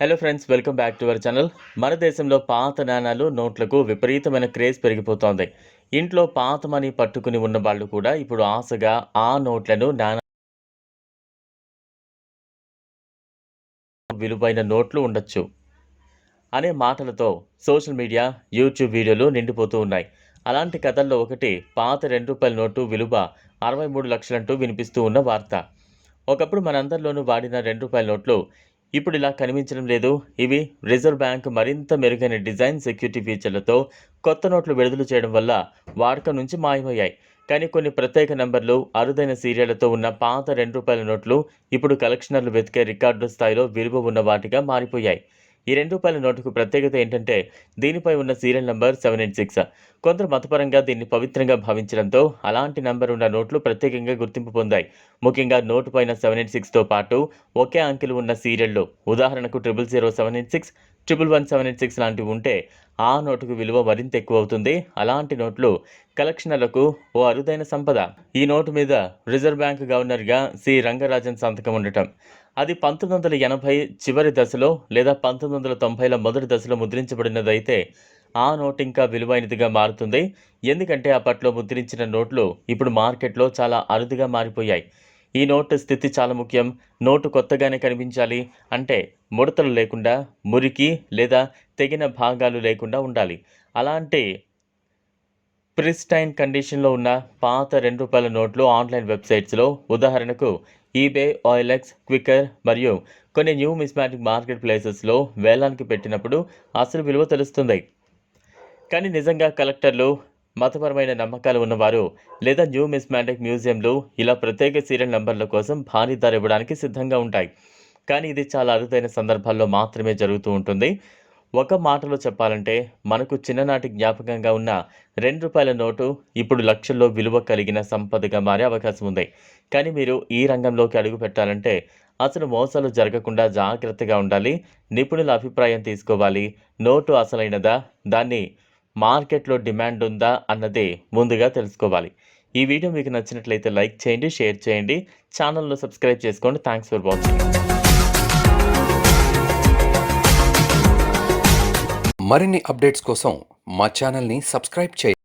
Hello friends welcome back to our channel మన దేశంలో పాత నాణాలు నోట్లకు విపరీతమైన క్రేజ్ పెరిగిపోతోంది. ఇంట్లో పాత మనీ పట్టుకుని ఉన్న వాళ్ళు కూడా ఇప్పుడు ఆశగా ఆ నోట్లను నాణా విలువైన నోట్లు ఉండొచ్చు అనే మాటలతో సోషల్ మీడియా యూట్యూబ్ వీడియోలు నిండిపోతూ ఉన్నాయి. అలాంటి కథల్లో ఒకటి పాత రెండు రూపాయల నోటు విలువ అరవై మూడు లక్షలంటూ వినిపిస్తూ ఉన్న వార్త. ఒకప్పుడు మనందరిలోనూ వాడిన రెండు రూపాయల నోట్లు ఇప్పుడు ఇలా కనిపించడం లేదు. ఇవి రిజర్వ్ బ్యాంక్ మరింత మెరుగైన డిజైన్ సెక్యూరిటీ ఫీచర్లతో కొత్త నోట్లు విడుదల చేయడం వల్ల వాడకం నుంచి మాయమయ్యాయి. కానీ కొన్ని ప్రత్యేక నంబర్లు అరుదైన సీరియళ్ళతో ఉన్న పాత రెండు రూపాయల నోట్లు ఇప్పుడు కలెక్షనర్లు వెతికే రికార్డు స్థాయిలో విలువ ఉన్న వాటిగా మారిపోయాయి. ఈ రెండు రూపాయల నోటుకు ప్రత్యేకత ఏంటంటే దీనిపై ఉన్న serial number seven eight six. కొందరు మతపరంగా దీన్ని పవిత్రంగా భావించడంతో అలాంటి నంబర్ ఉన్న నోట్లు ప్రత్యేకంగా గుర్తింపు పొందాయి. ముఖ్యంగా నోటు పైన సెవెన్ ఎయిట్ సిక్స్తో పాటు ఒకే అంకెలు ఉన్న సీరియల్లో ఉదాహరణకు triple zero seven eight six triple one seven eight six లాంటివి ఉంటే ఆ నోటుకు విలువ మరింత ఎక్కువ అవుతుంది అలాంటి నోట్లు కలెక్షనర్లకు ఓ అరుదైన సంపద. ఈ నోటు మీద రిజర్వ్ బ్యాంక్ గవర్నర్గా సి. రంగరాజన్ సంతకం ఉండటం. అది పంతొమ్మిది వందల ఎనభై చివరి దశలో లేదా పంతొమ్మిది వందల తొంభైల మొదటి దశలో ముద్రించబడినదైతే ఆ నోట్ ఇంకా విలువైనదిగా మారుతుంది. ఎందుకంటే అప్పట్లో ముద్రించిన నోట్లు ఇప్పుడు మార్కెట్లో చాలా అరుదుగా మారిపోయాయి. ఈ నోటు స్థితి చాలా ముఖ్యం. నోటు కొత్తగానే కనిపించాలి అంటే ముడతలు లేకుండా మురికి లేదా తెగిన భాగాలు లేకుండా ఉండాలి. అలాంటి ప్రిస్టైన్ కండిషన్లో ఉన్న పాత రెండు రూపాయల నోట్లు ఆన్లైన్ వెబ్సైట్స్లో ఉదాహరణకు ఈబే ఆయిలెక్స్ క్విక్కర్ మరియు కొన్ని న్యూ మిస్మాటిక్ మార్కెట్ ప్లేసెస్లో వేలానికి పెట్టినప్పుడు అసలు విలువ తెలుస్తుంది. కానీ నిజంగా కలెక్టర్లు మతపరమైన నమ్మకాలు ఉన్నవారు లేదా న్యూ మిస్మాటిక్ మ్యూజియంలు ఇలా ప్రత్యేక సీరియల్ నంబర్ల కోసం భారీ ధర ఇవ్వడానికి సిద్ధంగా ఉంటాయి. కానీ ఇది చాలా అరుదైన సందర్భాల్లో మాత్రమే జరుగుతూ ఉంటుంది. ఒక మాటలో చెప్పాలంటే మనకు చిన్ననాటి జ్ఞాపకంగా ఉన్న రెండు రూపాయల నోటు ఇప్పుడు లక్షల్లో విలువ కలిగిన సంపదగా మారే అవకాశం ఉంది. కానీ మీరు ఈ రంగంలోకి అడుగు పెట్టాలంటే అసలు మోసాలు జరగకుండా జాగ్రత్తగా ఉండాలి నిపుణుల అభిప్రాయం తీసుకోవాలి నోటు అసలైనదా దాన్ని మార్కెట్లో డిమాండ్ ఉందా అన్నది ముందుగా తెలుసుకోవాలి. ఈ వీడియో మీకు నచ్చినట్లయితే లైక్ చేయండి షేర్ చేయండి. ఛానల్లో సబ్స్క్రైబ్ చేసుకోండి. Thanks for watching. మరిన్ని అప్డేట్స్ కోసం మా ఛానల్ని సబ్స్క్రైబ్ చేయండి.